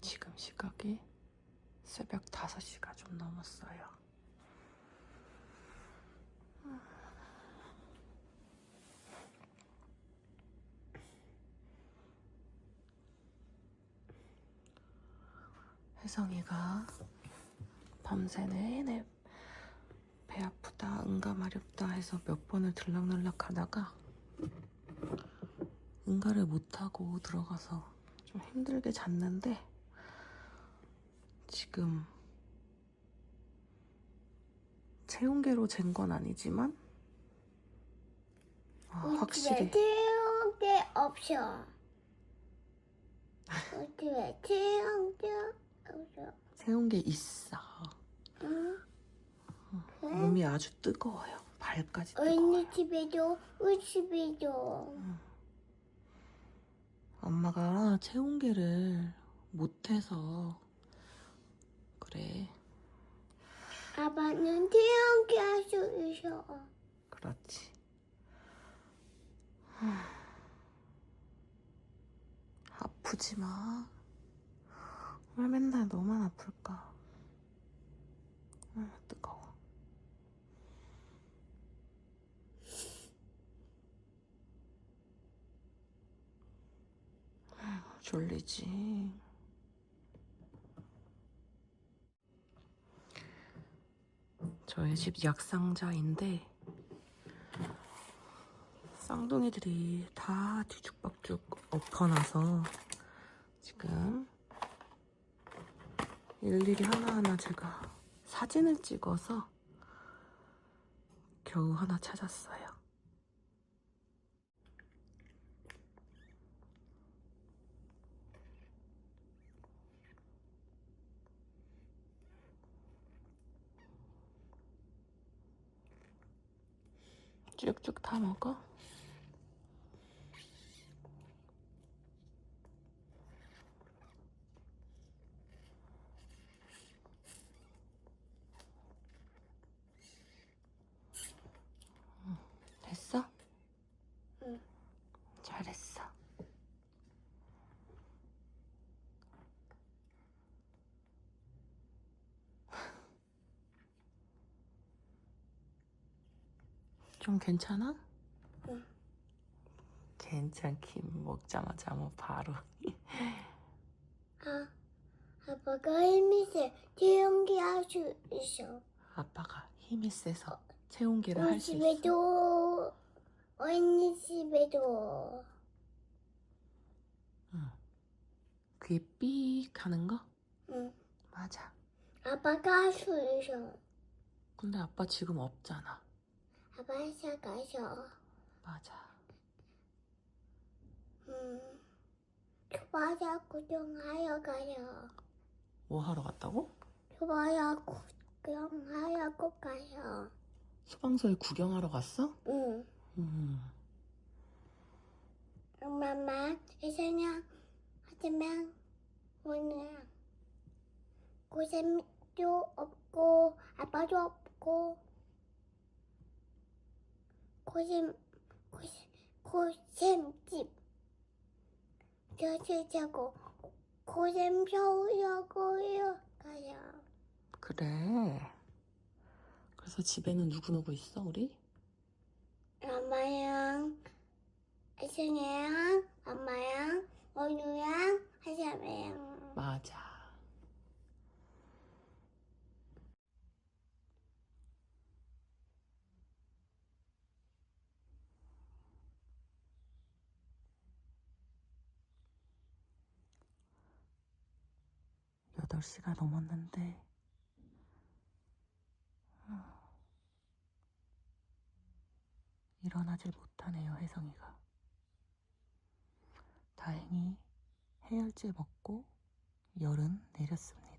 지금 시각이 새벽 5시가 좀 넘었어요. 혜성이가 밤새 내내 배 아프다, 응가 마렵다 해서 몇 번을 들락날락 하다가 응가를 못하고 들어가서 좀 힘들게 잤는데 지금 체온계로 잰 건 아니지만 아, 확실히 게 없어. 우리 집에 태운 게 없어. 체온계 있어. 응? 몸이 아주 뜨거워요. 발까지 뜨거워요. 언니 집에도 우리 집에도 엄마가 체온계를 못해서 그래. 아빠는 태운 게할수 있어. 그렇지. 하, 아프지 마. 왜 맨날 너만 아플까? 아, 뜨거워. 졸리지. 저희 집 약상자인데 쌍둥이들이 다 뒤죽박죽 엎어나서 지금 일일이 하나하나 제가 사진을 찍어서 겨우 하나 찾았어요. 쭉쭉 다 먹어. 응, 됐어? 응. 잘했어. 좀 괜찮아? 응. 괜찮긴 먹자마자 뭐 바로 아, 아빠가 힘이 세 태운 게할수 있어. 아빠가 힘이 세서 체온계를 할 수 있어. 집에도 언니 집에도 응. 귀에 삑 하는 거? 응. 맞아. 아빠가 할 수 있어. 근데 아빠 지금 없잖아. 아빠 회사 가서 맞아. 음, 초바야 구경하여 가요. 뭐 하러 갔다고? 초바야 구경하여 가요. 소방서에 구경하러 갔어? 응. 음. 엄마만 이사냥 하지만 오늘 고생도 없고 아빠도 없고 고생 고생 고생집 저수 자고 고생 배우려고요 가요. 그래. 그래서 집에는 누구 누구 있어, 우리? 엄마랑 이승이랑 엄마랑 원우랑 하자매랑 맞아. 여덟 시가 넘었는데 아, 일어나질 못하네요, 혜성이가. 다행히 해열제 먹고 열은 내렸습니다.